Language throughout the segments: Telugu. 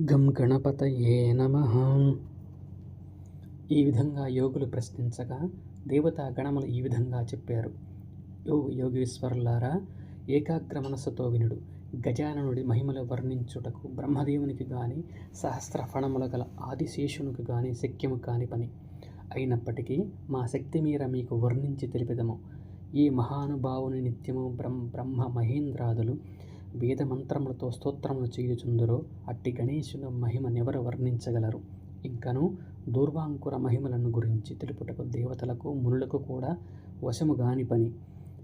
గం గణపతయే నమ. ఈ విధంగా యోగులు ప్రశ్నించగా దేవతా గణములు ఈ విధంగా చెప్పారు. యో యోగేశ్వరులారా ఏకాగ్ర మనస్సుతో వినుడు. గజాననుడి మహిమలు వర్ణించుటకు బ్రహ్మదేవునికి గాని సహస్ర ఫణముల గల ఆదిశేషునికి గాని శక్యము కాని పని. అయినప్పటికీ మా శక్తి మీర మీకు వర్ణించి తెలిపెదము. ఈ మహానుభావుని నిత్యము బ్రహ్మ బ్రహ్మ మహేంద్రాదులు వేద మంత్రములతో స్తోత్రములు చేయుచుందరో అట్టి గణేశుని మహిమనెవరు వర్ణించగలరు? ఇంకను దూర్వాంకుర మహిమలను గురించి తెలుపుటకు దేవతలకు మునులకు కూడా వశము గాని పని.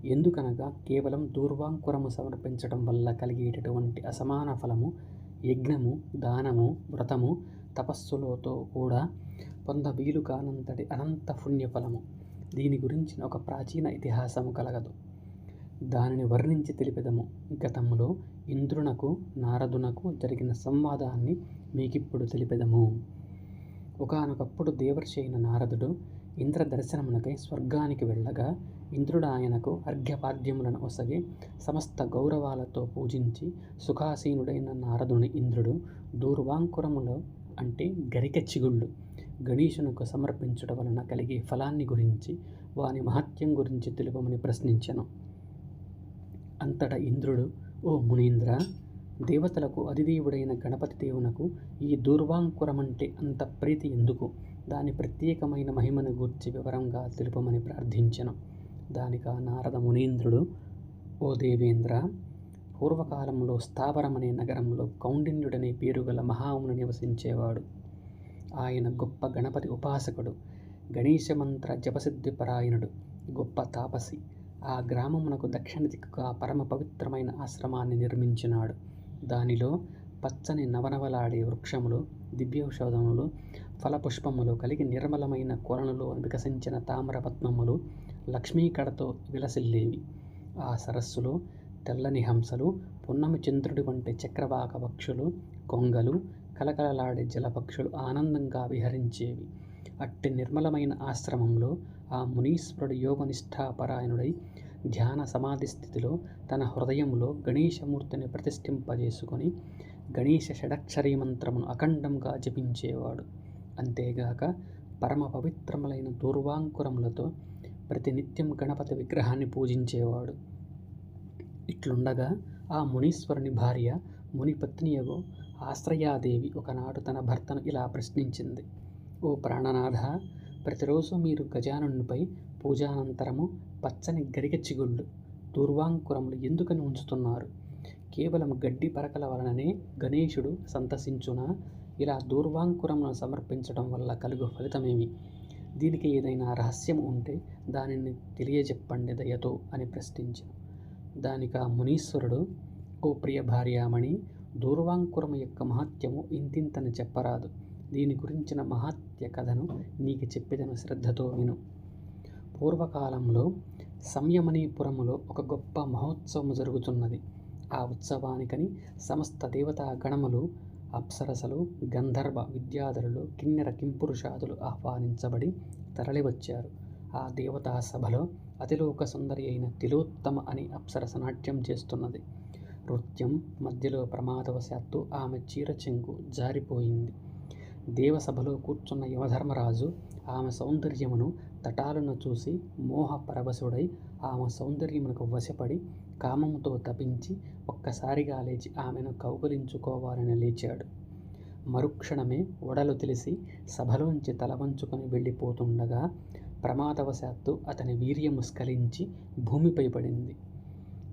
ఎందుకనగా కేవలం దూర్వాంకురము సమర్పించడం వల్ల కలిగేటటువంటి అసమాన ఫలము యజ్ఞము దానము వ్రతము తపస్సులతో కూడా పొంద వీలు కానంతటి అనంత పుణ్యఫలము. దీని గురించిన ఒక ప్రాచీన ఇతిహాసము కలగదు. దానిని వర్ణించి తెలిపెదము. గతంలో ఇంద్రునకు నారదునకు జరిగిన సంవాదాన్ని మీకిప్పుడు తెలిపెదము. ఒకానొకప్పుడు దేవర్షి అయిన నారదుడు ఇంద్ర దర్శనమునకై స్వర్గానికి వెళ్ళగా ఇంద్రుడు ఆయనకు అర్ఘ్యపాద్యములను ఒసగి సమస్త గౌరవాలతో పూజించి సుఖాసీనుడైన నారదుని ఇంద్రుడు దూర్వాంకురములో అంటే గరిక చిగుళ్ళు గణేశునకు సమర్పించుట వలన కలిగే ఫలాన్ని గురించి వాని మహత్యం గురించి తెలుపమని ప్రశ్నించను. అంతటా ఇంద్రుడు ఓ మునీంద్ర దేవతలకు అధిదేవుడైన గణపతి దేవునకు ఈ దూర్వాంకురమంటే అంత ప్రీతి ఎందుకు? దాని ప్రత్యేకమైన మహిమను గూర్చి వివరంగా తెలుపమని ప్రార్థించెను. దానిక నారద మునీంద్రుడు ఓ దేవేంద్ర పూర్వకాలంలో స్థావరమనే నగరంలో కౌండిన్యుడనే పేరుగల మహాముని నివసించేవాడు. ఆయన గొప్ప గణపతి ఉపాసకుడు గణేశ మంత్ర జపసిద్ధి పరాయణుడు గొప్ప తాపసి ఆ గ్రామమునకు దక్షిణ దిక్కుగా పరమ పవిత్రమైన ఆశ్రమాన్ని నిర్మించినాడు. దానిలో పచ్చని నవనవలాడే వృక్షములు దివ్యౌషధములు ఫలపుష్పములు కలిగి నిర్మలమైన కొలనులో వికసించిన తామరపద్మములు లక్ష్మీకడతో విలసిల్లేవి. ఆ సరస్సులో తెల్లని హంసలు పున్నమి చంద్రుడి వంటి చక్రవాక పక్షులు కొంగలు కలకలలాడే జలపక్షులు ఆనందంగా విహరించేవి. అట్టి నిర్మలమైన ఆశ్రమంలో ఆ మునీశ్వరుడు యోగనిష్టాపరాయణుడై ధ్యాన సమాధి స్థితిలో తన హృదయంలో గణేశమూర్తిని ప్రతిష్ఠింపజేసుకొని గణేశ షడక్షరీ మంత్రమును అఖండంగా జపించేవాడు. అంతేగాక పరమ పవిత్రములైన దూర్వాంకురములతో ప్రతినిత్యం గణపతి విగ్రహాన్ని పూజించేవాడు. ఇట్లుండగా ఆ మునీశ్వరుని భార్య మునిపత్నియగో ఆశ్రయాదేవి ఒకనాడు తన భర్తను ఇలా ప్రశ్నించింది. ఓ ప్రాణనాథ ప్రతిరోజు మీరు గజానునిపై పూజానంతరము పచ్చని గరిక చిగుళ్ళు దూర్వాంకురములు ఎందుకని ఉంచుతున్నారు? కేవలం గడ్డి పరకల వలననే గణేశుడు సంతసించునా? ఇలా దూర్వాంకురములను సమర్పించడం వల్ల కలుగు ఫలితమేమి? దీనికి ఏదైనా రహస్యం ఉంటే దానిని తెలియజెప్పండి దయతో అని ప్రశ్నించాను. దానికి ఆ మునీశ్వరుడు ఓ ప్రియ భార్యామణి దూర్వాంకురము యొక్క మహత్యము ఇంతింతని చెప్పరాదు. దీని గురించిన మహాత్య కథను నీకు చెప్పేదను శ్రద్ధతో విను. పూర్వకాలంలో సంయమనీపురములో ఒక గొప్ప మహోత్సవం జరుగుతున్నది. ఆ ఉత్సవానికని సమస్త దేవతా గణములు అప్సరసలు గంధర్వ విద్యాధరులు కిన్నెర కింపురుషాదులు ఆహ్వానించబడి తరలివచ్చారు. ఆ దేవతా సభలో అతిలోక సుందరి అయిన తిలోత్తమ అని అప్సరస నాట్యం చేస్తున్నది. నృత్యం మధ్యలో ప్రమాదవశాత్తు ఆమె చీర చెంగు జారిపోయింది. దేవసభలో కూర్చున్న యమధర్మరాజు ఆమె సౌందర్యమును తటాలను చూసి మోహ పరవశుడై ఆమె సౌందర్యమునకు వశపడి కామముతో తపించి ఒక్కసారిగా లేచి ఆమెను కౌగులించుకోవాలని లేచాడు. మరుక్షణమే ఒడలు తెలిసి సభలోంచి తలవంచుకొని వెళ్ళిపోతుండగా ప్రమాదవశాత్తు అతని వీర్యము స్ఖలించి భూమిపై పడింది.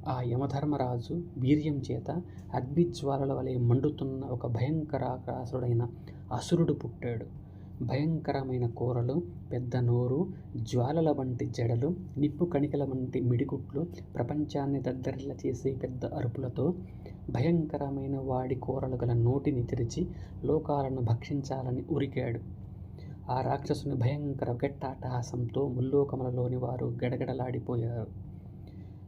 ఆ యమధర్మరాజు వీర్యం చేత అగ్నిజ్వాలల వలె మండుతున్న ఒక భయంకరాకాసుడైన అసురుడు పుట్టాడు. భయంకరమైన కూరలు పెద్ద నోరు జ్వాలల వంటి జడలు నిప్పు కణికల వంటి మిడిగుట్లు ప్రపంచాన్ని దద్దరిల్ల చేసే పెద్ద అరుపులతో భయంకరమైన వాడి కూరలు గల నోటిని తెరిచి లోకాలను భక్షించాలని ఉరికాడు. ఆ రాక్షసుని భయంకర గట్టాటహాసంతో ముల్లోకములలోని వారు గడగడలాడిపోయారు.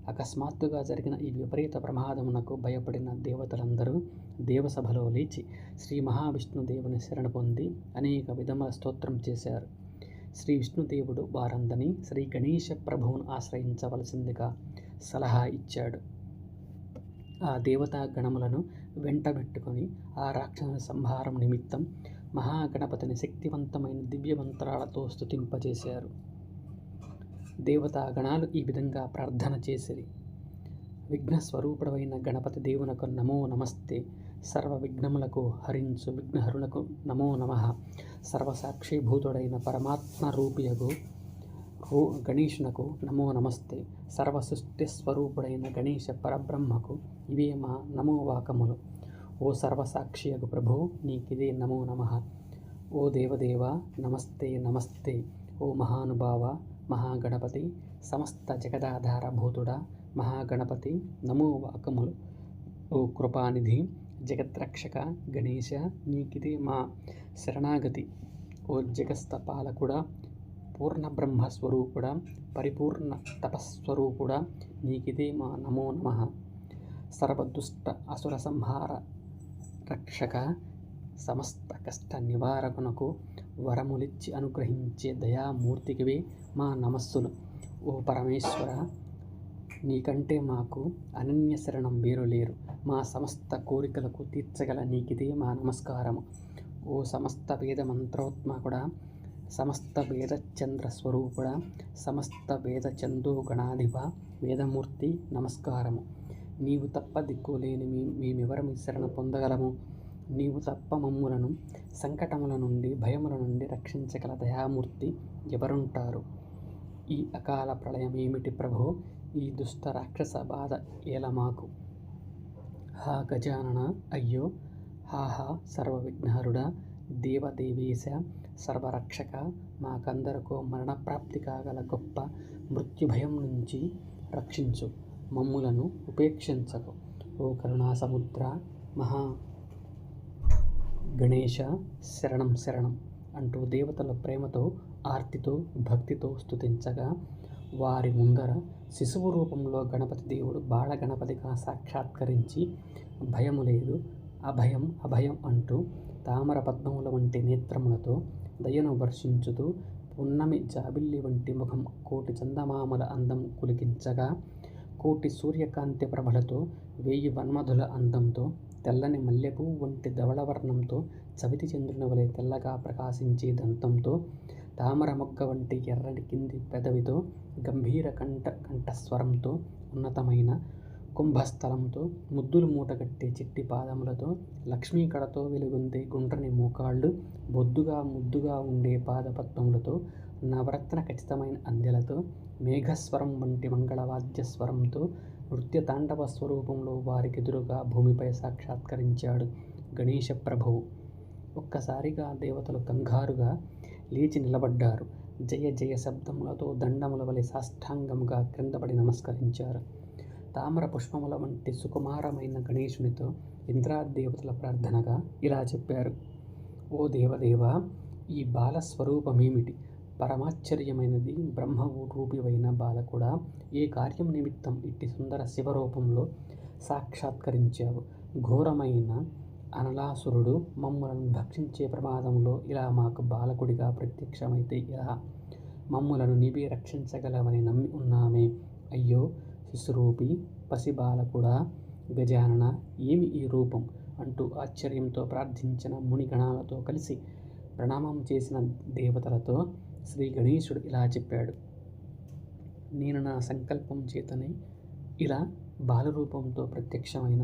అకస్మాత్తుగా జరిగిన ఈ విపరీత ప్రమాదమునకు భయపడిన దేవతలందరూ దేవసభలో లేచి శ్రీ మహావిష్ణుదేవుని శరణ పొంది అనేక విధముల స్తోత్రం చేశారు. శ్రీ విష్ణుదేవుడు వారందరినీ శ్రీ గణేశ ప్రభువును ఆశ్రయించవలసిందిగా సలహా ఇచ్చాడు. ఆ దేవతా గణములను వెంటబెట్టుకొని ఆ రాక్షసుని సంహారం నిమిత్తం మహాగణపతిని శక్తివంతమైన దివ్యమంత్రాలతో స్తుతింపజేశారు. దేవతా గణాలు ఈ విధంగా ప్రార్థన చేసిరి. విఘ్న స్వరూపుడవైన గణపతి దేవునకు నమో నమస్తే. సర్వ విఘ్నములకు హరించు విఘ్నహరులకు నమో నమ. సర్వసాక్షిభూతుడైన పరమాత్మ రూపియగు రూ గణేషునకు నమో నమస్తే. సర్వ సృష్టి స్వరూపుడైన గణేష పరబ్రహ్మకు ఇవే మా నమో వాకములు. ఓ సర్వసాక్షియగు ప్రభు నీకిదే నమో నమ. ఓ దేవదేవ నమస్తే నమస్తే. ఓ మహానుభావ మహాగణపతి సమస్త జగదాధార భూతుడా మహాగణపతి నమో వాకములు. ఓ కృపానిధి జగద్రక్షక గణేశ నీకిదే మా శరణాగతి. ఓ జగస్థ పాలకుడా పూర్ణ బ్రహ్మస్వరూపుడా పరిపూర్ణ తపస్వరూపుడా నీకిదే మా నమో నమ. సర్వదుష్ట అసుర సంహార రక్షక సమస్త కష్ట నివారకునకు వరములిచ్చి అనుగ్రహించే దయామూర్తికివే మా నమస్సులు. ఓ పరమేశ్వర నీకంటే మాకు అనన్య శరణం వేరు లేరు. మా సమస్త కోరికలకు తీర్చగల నీకిదే మా నమస్కారము. ఓ సమస్త వేద మంత్రోత్మకుడా సమస్త వేద చంద్ర స్వరూపుడ సమస్త వేద చందో గణాధిప వేదమూర్తి నమస్కారము. నీవు తప్ప దిక్కులేని మీ మేమెవరము శరణ పొందగలము? నీవు తప్ప మమ్ములను సంకటముల నుండి భయముల నుండి రక్షించగల దయామూర్తి ఎవరుంటారు? ఈ అకాల ప్రళయం ఏమిటి ప్రభో? ఈ దుష్ట రాక్షస బాధ ఏలమాకు హా గజానన అయ్యో! హా సర్వ విఘ్నహరుడా దేవదేవేశ సర్వరక్షక! మాకందరకు మరణప్రాప్తి కాగల గొప్ప మృత్యుభయం నుంచి రక్షించు. మమ్ములను ఉపేక్షించకు. ఓ కరుణా సముద్ర! మహా గణేశ శరణం శరణం! అంటూ దేవతల ప్రేమతో ఆర్తితో భక్తితో స్తుతించగా వారి ముందర శిశువు రూపంలో గణపతి దేవుడు బాల గణపతిగా సాక్షాత్కరించి భయము లేదు అభయం అభయం అంటూ తామర పద్మముల వంటి నేత్రములతో దయను వర్షించుతూ పున్నమి జాబిల్లి వంటి ముఖం కోటి చందమామల అందం కులికించగా కోటి సూర్యకాంతి ప్రభలతో వేయి వన్మధుల అందంతో తెల్లని మల్లెపు వంటి ధవళవర్ణంతో చవితి చంద్రుని వలె తెల్లగా ప్రకాశించే దంతంతో తామర మొక్క వంటి ఎర్రటి కింది పెదవితో గంభీర కంఠ కంఠస్వరంతో ఉన్నతమైన కుంభస్థలంతో ముద్దులు మూటగట్టే చిట్టి పాదములతో లక్ష్మీ కడతో వెలుగొందే గుండ్రని మోకాళ్ళు బొద్దుగా ముద్దుగా ఉండే పాదపద్మములతో నవరత్న ఖచ్చితమైన అందెలతో మేఘస్వరం వంటి మంగళవాద్య స్వరంతో నృత్య తాండవ స్వరూపంలో వారికెదురుగా భూమిపై సాక్షాత్కరించాడు గణేశ ప్రభువు ఒక్కసారిగా దేవతలు కంగారుగా లేచి నిలబడ్డారు. జయ జయ శబ్దములతో దండముల వలె సాష్టాంగముగా క్రిందపడి నమస్కరించారు. తామర పుష్పముల వంటి సుకుమారమైన గణేశునితో ఇంద్రాదేవతల ప్రార్థనగా ఇలా చెప్పారు. ఓ దేవదేవ ఈ బాల స్వరూపమేమిటి పరమాశ్చర్యమైనది బ్రహ్మ రూపివైన బాలకుడా ఏ కార్యం నిమిత్తం ఇట్టి సుందర శివరూపంలో సాక్షాత్కరించావు? ఘోరమైన అనలాసురుడు మమ్ములను భక్షించే ప్రమాదంలో ఇలా మాకు బాలకుడిగా ప్రత్యక్షమైతే ఇలా మమ్ములను నీవే రక్షించగలవని నమ్మి ఉన్నామే. అయ్యో శిశురూపి పసిబాలకుడా గజానన ఏమి ఈ రూపం? అంటూ ఆశ్చర్యంతో ప్రార్థించిన మునిగణాలతో కలిసి ప్రణామం చేసిన దేవతలతో శ్రీ గణేశుడు ఇలా చెప్పాడు. నేను నా సంకల్పం చేతనే ఇలా బాలరూపంతో ప్రత్యక్షమైన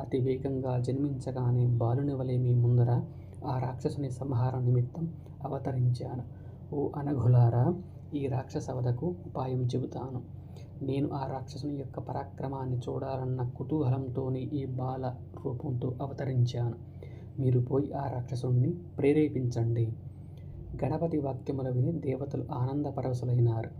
అతి వేగంగా జన్మించగానే బాలుని వలె మీ ముందర ఆ రాక్షసుని సంహారం నిమిత్తం అవతరించాను. ఓ అనఘులారా ఈ రాక్షస వధకు ఉపాయం చెబుతాను. నేను ఆ రాక్షసుని యొక్క పరాక్రమాన్ని చూడాలన్న కుతూహలంతోనే ఈ బాల రూపంతో అవతరించాను. మీరు పోయి ఆ రాక్షసుని ప్రేరేపించండి. గణపతి వాక్యములు విని దేవతలు ఆనందపరవశులైనారు.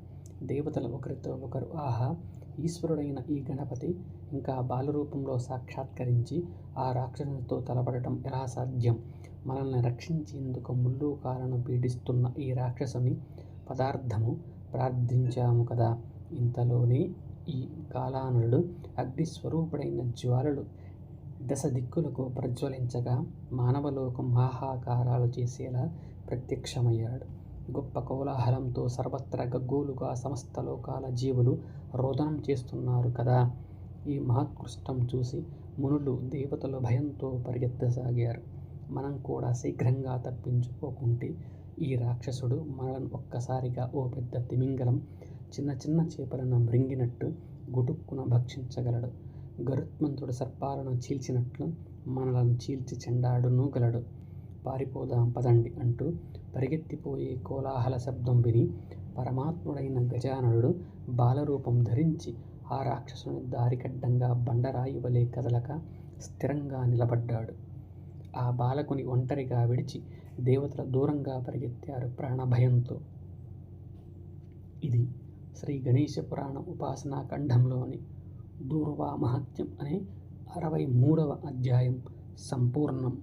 దేవతలు ఒకరితో ఒకరు ఆహా ఈశ్వరుడైన ఈ గణపతి ఇంకా బాలరూపంలో సాక్షాత్కరించి ఆ రాక్షసునితో తలపడటం ఎలా సాధ్యం? మనల్ని రక్షించేందుకు ముల్లోకాలను పీడిస్తున్న ఈ రాక్షసుని పదార్థము ప్రార్థించాము కదా. ఇంతలోనే ఈ కాలానుడు అగ్నిస్వరూపుడైన జ్వాలలు దశ దిక్కులకు ప్రజ్వలించగా మానవలోకం హాహాకారాలు చేసేలా ప్రత్యక్షమయ్యాడు. గొప్ప కోలాహలంతో సర్వత్ర గగ్గోలుగా సమస్త లోకాల జీవులు రోదనం చేస్తున్నారు కదా. ఈ మహత్కృష్టం చూసి మునులు దేవతల భయంతో పరిగెత్తసాగారు. మనం కూడా శీఘ్రంగా తప్పించుకోకుంటే ఈ రాక్షసుడు మనలను ఒక్కసారిగా ఓ పెద్ద తిమింగలం చిన్న చిన్న చేపలను మృంగినట్టు గుటుక్కున భక్షించగలడు. గరుత్మంతుడు సర్పాలను చీల్చినట్లు మనలను చీల్చి చెండాడునూగలడు పారిపోదాం పదండి అంటూ పరిగెత్తిపోయే కోలాహల శబ్దం విని పరమాత్ముడైన గజాననుడు బాలరూపం ధరించి ఆ రాక్షసుని దారికడ్డంగా బండరాయి వలె కదలక స్థిరంగా నిలబడ్డాడు. ఆ బాలకుని ఒంటరిగా విడిచి దేవతల దూరంగా పరిగెత్తారు ప్రాణభయంతో. ఇది శ్రీ గణేశ పురాణ ఉపాసనా ఖండంలోని దూర్వా మహత్యం అనే అరవై మూడవ అధ్యాయం సంపూర్ణం.